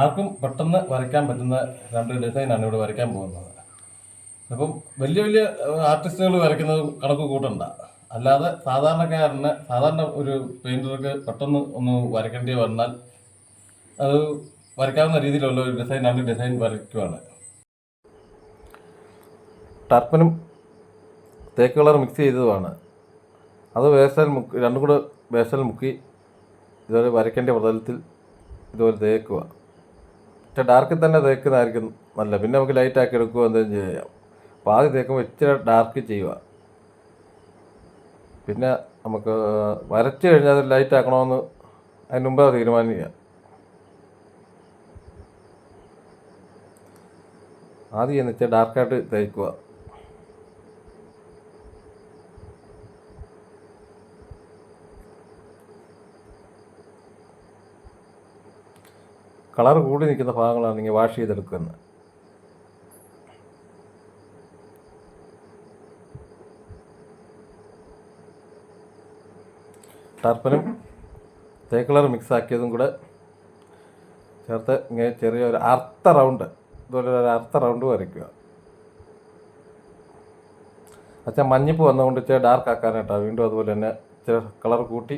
ആർക്കും പെട്ടെന്ന് വരയ്ക്കാൻ പറ്റുന്ന രണ്ട് ഡിസൈനാണ് ഇവിടെ വരയ്ക്കാൻ പോകുന്നത്. അപ്പം വലിയ വലിയ ആർട്ടിസ്റ്റുകൾ വരയ്ക്കുന്നത് കണക്ക് കൂട്ടണ്ട. അല്ലാതെ സാധാരണക്കാരന് സാധാരണ ഒരു പെയിന്റർക്ക് പെട്ടെന്ന് ഒന്ന് വരയ്ക്കേണ്ടി വന്നാൽ അത് വരയ്ക്കാവുന്ന രീതിയിലുള്ള ഒരു ഡിസൈൻ രണ്ട് ഡിസൈൻ വരയ്ക്കുവാണ്. ടർപ്പനും തേക്ക് കളർ മിക്സ് ചെയ്തതുമാണ്. അത് വേസ്റ്റൽ മുക്കി രണ്ടും കൂടെ വേസ്റ്റൽ മുക്കി ഇതുപോലെ വരയ്ക്കേണ്ട പ്രതലത്തിൽ ഇതുപോലെ തേക്കുക. പക്ഷെ ഡാർക്കിൽ തന്നെ തേക്കുന്നതായിരിക്കും നല്ല പിന്നെ നമുക്ക് ലൈറ്റ് ആക്കി എടുക്കുക എന്തെങ്കിലും ചെയ്യാം. അപ്പോൾ ആദ്യം തേക്കുമ്പോൾ ഇച്ചിരി ഡാർക്ക് ചെയ്യുക. പിന്നെ നമുക്ക് വരച്ച് കഴിഞ്ഞാൽ അത് ലൈറ്റ് ആക്കണമെന്ന് അതിന് മുമ്പ് തീരുമാനിക്കുക. ആദ്യം എന്ന് വെച്ചാൽ ഡാർക്കായിട്ട് തേക്കുക. കളർ കൂടി നിൽക്കുന്ന ഭാഗങ്ങളാണ് നിങ്ങൾ വാഷ് ചെയ്തെടുക്കുന്നത്. ടർപ്പനും കളർ മിക്സ് ആക്കിയതും കൂടെ ചേർത്ത് ഇങ്ങനെ ചെറിയൊരു അർത്ത റൗണ്ട് ഇതുപോലെ ഒരു അർത്ത റൗണ്ട് വരയ്ക്കുക. അച്ഛാ മഞ്ഞപ്പ് വന്നുകൊണ്ട് ഇച്ചിരി ഡാർക്ക് ആക്കാനായിട്ടാണ് വീണ്ടും അതുപോലെ തന്നെ ഇച്ചിരി കളർ കൂട്ടി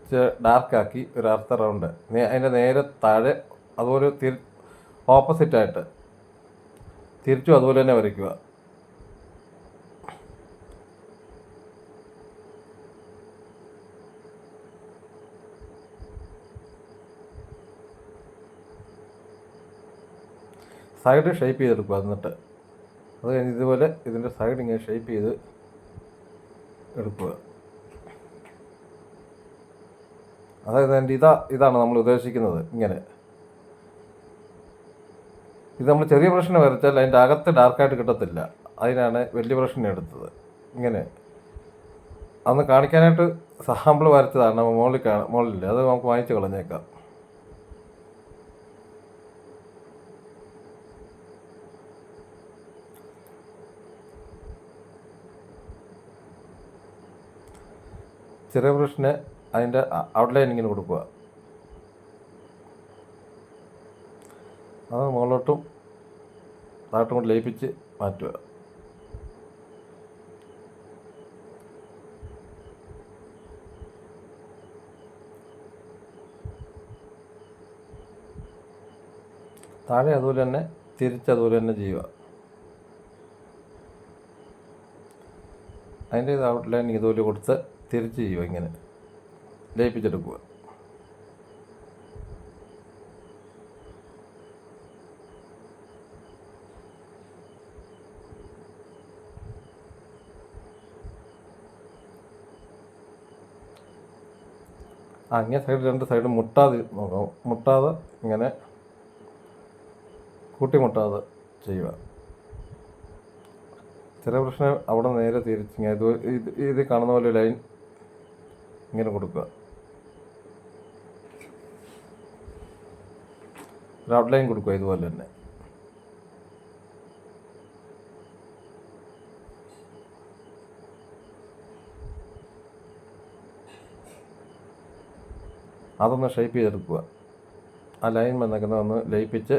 ഇച്ചിരി ഡാർക്കാക്കി ഒരു അർത്ത റൗണ്ട്. അതിന്റെ നേരെ താഴെ അതുപോലെ തിരി ഓപ്പോസിറ്റായിട്ട്. തിരിച്ചും അതുപോലെ തന്നെ വരയ്ക്കുക. സൈഡ് ഷേപ്പ് ചെയ്തെടുക്കുക എന്നിട്ട്. അത് കഴിഞ്ഞ് ഇതുപോലെ ഇതിന്റെ സൈഡ് ഇങ്ങനെ ഷേപ്പ് ചെയ്ത് എടുക്കുക. അതായത് എന്റെ ഇതാ ഇതാണ് നമ്മൾ ഉദ്ദേശിക്കുന്നത് ഇങ്ങനെ. ഇത് നമ്മൾ ചെറിയ പ്രശ്നം വരച്ചാൽ അതിന്റെ അകത്ത് ഡാർക്കായിട്ട് കിട്ടത്തില്ല. അതിനാണ് വലിയ പ്രശ്നം എടുത്തത്. ഇങ്ങനെ. അന്ന് കാണിക്കാനായിട്ട് സാമ്പിൾ വരച്ചതാണ് നമ്മൾ മുകളിൽ കാണാം മുകളിൽ അത് നമുക്ക് വാങ്ങിച്ച് കളഞ്ഞേക്കാം. ചെറിയ പ്രശ്നം അതിന്റെ ഔട്ട്ലൈൻ ഇങ്ങനെ കൊടുക്കുക അത് മുകളിലോട്ടും താഴോട്ടും കൊണ്ട് ലയിപ്പിച്ച് മാറ്റുക. താഴെ അതുപോലെ തന്നെ തിരിച്ചതുപോലെ തന്നെ ചെയ്യുക. അതിന്റെ ഔട്ട്ലൈൻ ഇതുപോലെ കൊടുത്ത് തിരിച്ച് ചെയ്യുക ഇങ്ങനെ. ലയിപ്പിച്ചെടുക്കുക. ആ ഇങ്ങനെ സൈഡ് രണ്ട് സൈഡ് മുട്ടാതെ നോക്കാം മുട്ടാതെ ഇങ്ങനെ കൂട്ടി മുട്ടാതെ ചെയ്യുക. ചില പ്രശ്നം അവിടെ നേരെ തിരിച്ച് ഇങ്ങനെ ഇത് ഇത് കാണുന്ന പോലെ ലൈൻ ഇങ്ങനെ കൊടുക്കുക. ഒരു ഔട്ട്ലൈൻ കൊടുക്കുക ഇതുപോലെ തന്നെ. അതൊന്ന് ഷേപ്പ് ചെയ്തെടുക്കുക. ആ ലൈൻ വന്നേക്കുന്ന ഒന്ന് ലയിപ്പിച്ച്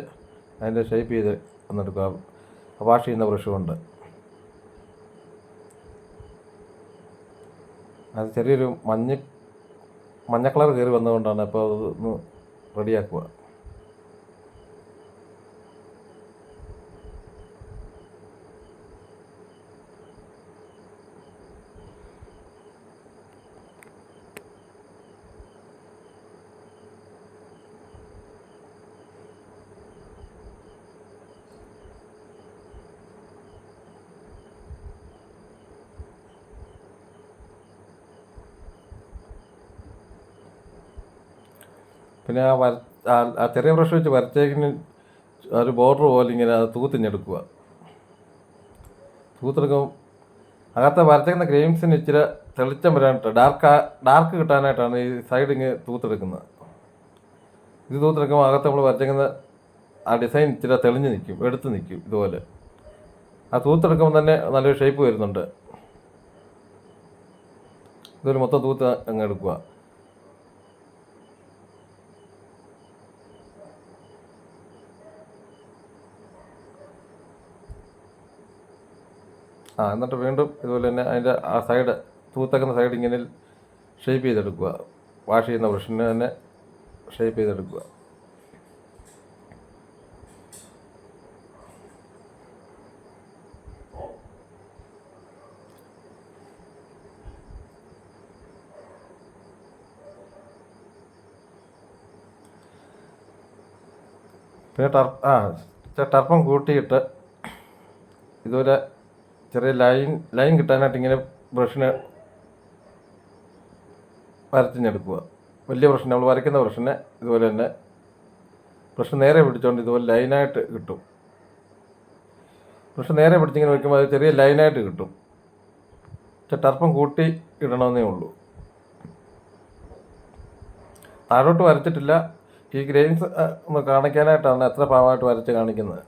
അതിന്റെ ഷേപ്പ് ചെയ്ത് ഒന്നെടുക്കുക. വാഷ് ചെയ്യുന്ന ബ്രഷ് കൊണ്ട്. അത് ചെറിയൊരു മഞ്ഞ മഞ്ഞ കളർ കയറി വന്നതുകൊണ്ടാണ് അപ്പോൾ അത് ഒന്ന് റെഡിയാക്കുക പിന്നെ ആ വര ആ- ചെറിയ ബ്രഷ് വെച്ച് വരച്ചേക്കിന് ഒരു ബോർഡർ പോലെ ഇങ്ങനെ അത് തൂത്തിഞ്ഞെടുക്കുക. തൂത്തെടുക്കും അകത്തെ വരച്ചേക്കുന്ന ക്രീംസിന് ഇച്ചിരി തെളിച്ചം വരാനായിട്ട് ഡാർക്ക് ഡാർക്ക് കിട്ടാനായിട്ടാണ് ഈ സൈഡ് ഇങ്ങനെ തൂത്തെടുക്കുന്നത്. ഇത് തൂത്തെടുക്കുമ്പോൾ അകത്ത് നമ്മൾ വരച്ചേക്കുന്ന ആ ഡിസൈൻ ഇച്ചിരി തെളിഞ്ഞ് നിൽക്കും എടുത്ത് നിൽക്കും ഇതുപോലെ. ആ തൂത്തെടുക്കുമ്പോൾ തന്നെ നല്ലൊരു ഷേപ്പ് വരുന്നുണ്ട്. ഇതൊരു മൊത്തം തൂത്ത് അങ്ങ് എടുക്കുക. ആ എന്നിട്ട് വീണ്ടും ഇതുപോലെ തന്നെ അതിന്റെ ആ സൈഡ് തൂത്തക്കുന്ന സൈഡ് ഇങ്ങനെ ഷേപ്പ് ചെയ്തെടുക്കുക വാഷ് ചെയ്യുന്ന ബ്രഷിന് തന്നെ ഷേപ്പ് ചെയ്തെടുക്കുക പിന്നെ ടർ ആ ടർപ്പം കൂട്ടിയിട്ട് ഇതുപോലെ ചെറിയ ലൈൻ ലൈൻ കിട്ടാനായിട്ട് ഇങ്ങനെ ബ്രഷിന് വരച്ചെടുക്കുക. വലിയ ബ്രഷ് നമ്മൾ വരയ്ക്കുന്ന ബ്രഷിനെ ഇതുപോലെ തന്നെ ബ്രഷ് നേരെ പിടിച്ചുകൊണ്ട് ഇതുപോലെ ലൈനായിട്ട് കിട്ടും. ബ്രഷ് നേരെ പിടിച്ചിങ്ങനെ വയ്ക്കുമ്പോൾ അത് ചെറിയ ലൈനായിട്ട് കിട്ടും. പക്ഷെ ടർപ്പം കൂട്ടി ഇടണമെന്നേ ഉള്ളൂ. താഴോട്ട് വരച്ചിട്ടില്ല. ഈ ഗ്രെയിൻസ് ഒന്ന് കാണിക്കാനായിട്ടാണ് എത്ര പാവമായിട്ട് വരച്ച് കാണിക്കുന്നത്.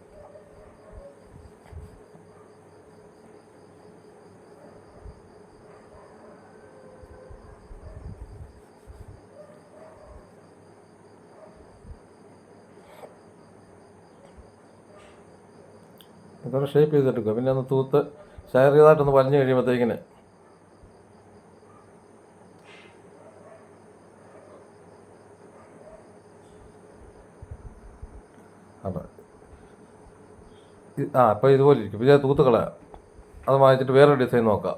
ഇതൊക്കെ ഷേപ്പ് ചെയ്തെടുക്കുക പിന്നെ ഒന്ന് തൂത്ത് ഷെയർ ചെയ്തായിട്ടൊന്ന് വലിഞ്ഞു കഴിയുമ്പോഴത്തേക്കിന് അപ്പം ആ അപ്പോൾ ഇതുപോലെ ഇരിക്കും. പിന്നെ തൂത്ത് കളയാം അത് വാങ്ങിച്ചിട്ട് വേറൊരു ഡിസൈൻ നോക്കാം.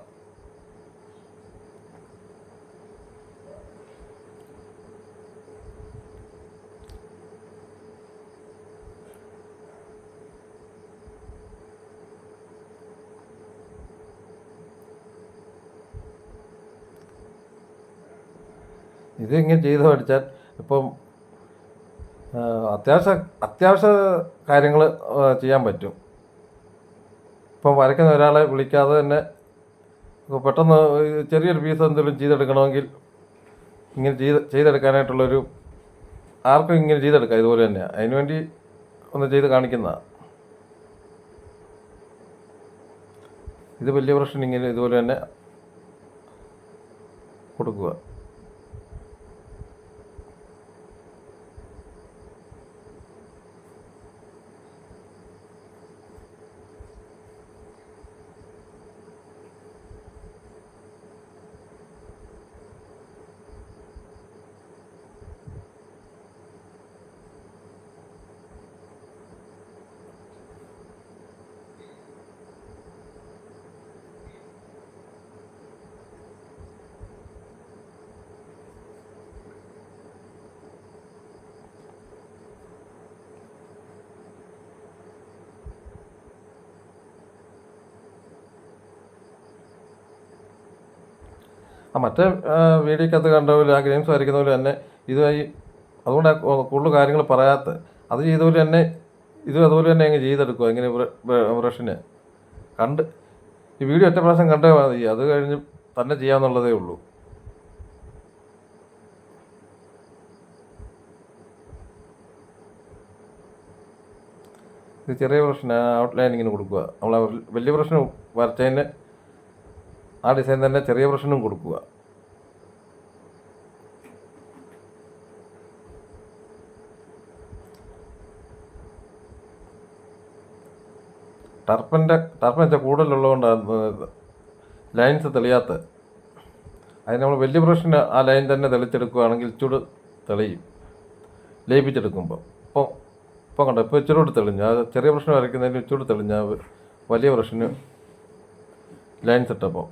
ഇത് ഇങ്ങനെ ചെയ്ത് പഠിച്ചാൽ ഇപ്പം അത്യാവശ്യ അത്യാവശ്യ കാര്യങ്ങൾ ചെയ്യാൻ പറ്റും. ഇപ്പം വരയ്ക്കുന്ന ഒരാളെ വിളിക്കാതെ തന്നെ പെട്ടെന്ന് ചെറിയൊരു പീസ് എന്തെങ്കിലും ചെയ്തെടുക്കണമെങ്കിൽ ഇങ്ങനെ ചെയ്ത് ചെയ്തെടുക്കാനായിട്ടുള്ളൊരു ആർക്കും ഇങ്ങനെ ചെയ്തെടുക്കാം ഇതുപോലെ തന്നെ. അതിനുവേണ്ടി ഒന്ന് ചെയ്ത് കാണിക്കുന്നതാണ് ഇത് വലിയ പ്രശ്നം ഇങ്ങനെ ഇതുപോലെ തന്നെ കൊടുക്കുക. ആ മറ്റേ വീഡിയോക്കകത്ത് കണ്ട പോലെ ആ ഗെയിംസ് വരയ്ക്കുന്ന പോലെ തന്നെ ഇതുമായി അതുകൊണ്ട് കൂടുതൽ കാര്യങ്ങൾ പറയാത്ത അത് ചെയ്ത തന്നെ ഇതും അതുപോലെ തന്നെ അങ്ങ് ചെയ്തെടുക്കുക ഇങ്ങനെ ബ്രഷിന്. കണ്ട് ഈ വീഡിയോ ഒറ്റ പ്രാവശ്യം കണ്ടേ മതി അത് കഴിഞ്ഞ് തന്നെ ചെയ്യാമെന്നുള്ളതേ ഉള്ളൂ. ഇത് ചെറിയ പ്രശ്നം ഔട്ട്ലൈൻ ഇങ്ങനെ കൊടുക്കുക നമ്മൾ വലിയ പ്രശ്നം വരച്ചതിന് ആ ഡിസൈൻ തന്നെ ചെറിയ പ്രശ്നം കൊടുക്കുക. ടർപ്പന്റെ ടർപ്പൻ വെച്ചാൽ കൂടുതലുള്ളതുകൊണ്ട് ലൈൻസ് തെളിയാത്ത അതിന് നമ്മൾ വലിയ പ്രശ്നം ആ ലൈൻ തന്നെ തെളിച്ചെടുക്കുകയാണെങ്കിൽ ചൂട് തെളിയും. ലയിപ്പിച്ചെടുക്കുമ്പോൾ ഇപ്പോൾ ഇപ്പോൾ കണ്ടോ ഇപ്പോൾ ഇച്ചിരി കൂടെ തെളിഞ്ഞു. ആ ചെറിയ പ്രശ്നം വരയ്ക്കുന്നതിന് ഇച്ചിരി കൂടെ തെളിഞ്ഞ. വലിയ പ്രശ്നം ലൈൻസ് ഇട്ടപ്പോൾ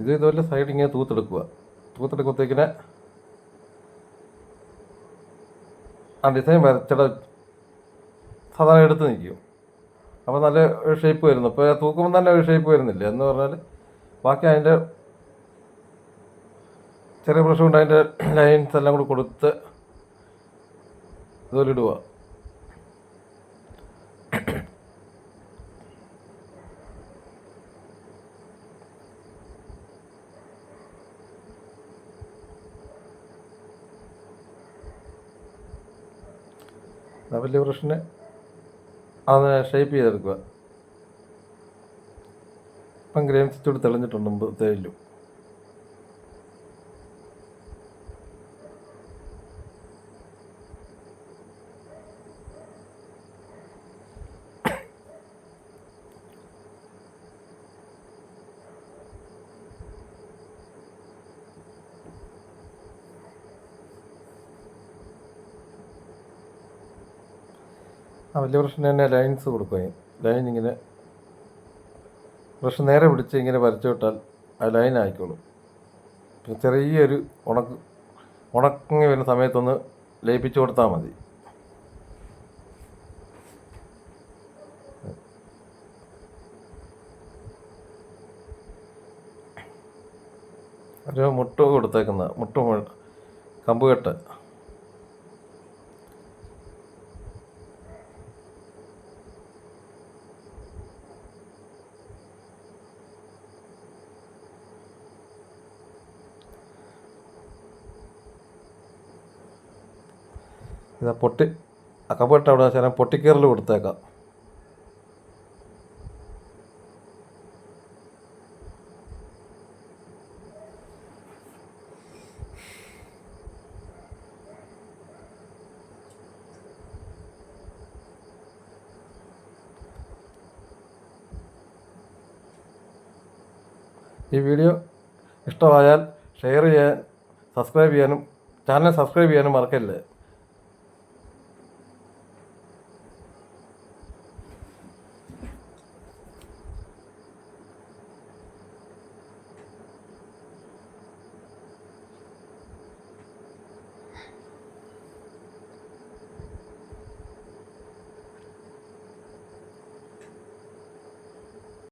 ഇത് ഇതുപോലെ സൈഡ് ഇങ്ങനെ തൂത്തെടുക്കുക. തൂത്തെടുക്കുമ്പോഴത്തേക്കിന് ആ ഡിസൈൻ വരച്ചിട സാധാരണ എടുത്ത് നിൽക്കും. അപ്പോൾ നല്ല ഷേപ്പ് വരുന്നു. അപ്പോൾ തൂക്കുമ്പോൾ നല്ല ഒരു ഷേപ്പ് വരുന്നില്ല. എന്ന് പറഞ്ഞാൽ ബാക്കി അതിന്റെ ചെറിയ പ്രശ്നം കൊണ്ട് അതിന്റെ ലൈൻസ് എല്ലാം കൂടി കൊടുത്ത് ഇതുപോലെ ഇടുക. ആ വലിയ ബ്രഷിനെ അത് ഷേപ്പ് ചെയ്തെടുക്കുക. ഇപ്പം ഗ്രെയിൻ ചൂട് തെളിഞ്ഞിട്ടുണ്ട് മുമ്പത്തേലും ആ വലിയ പ്രശ്നം തന്നെ ലൈൻസ് കൊടുക്കുക ലൈൻ ഇങ്ങനെ ബ്രഷ് നേരെ പിടിച്ച് ഇങ്ങനെ വരച്ചു വിട്ടാൽ ആ ലൈൻ ആയിക്കോളും. പിന്നെ ചെറിയൊരു ഉണക്ക് ഉണക്കി വരുന്ന സമയത്തൊന്ന് ലയിപ്പിച്ചു കൊടുത്താൽ മതി. ഒരു മുട്ട കൊടുത്തേക്കുന്ന മുട്ട മു- ഇതാ പൊട്ടി. കെട്ട് അവിടെ ശരം പൊട്ടിക്കേറൽ കൊടുത്തേക്കാം. ഈ വീഡിയോ ഇഷ്ടമായാൽ ഷെയർ ചെയ്യാൻ സബ്സ്ക്രൈബ് ചെയ്യാനും ചാനൽ സബ്സ്ക്രൈബ് ചെയ്യാനും മറക്കല്ലേ?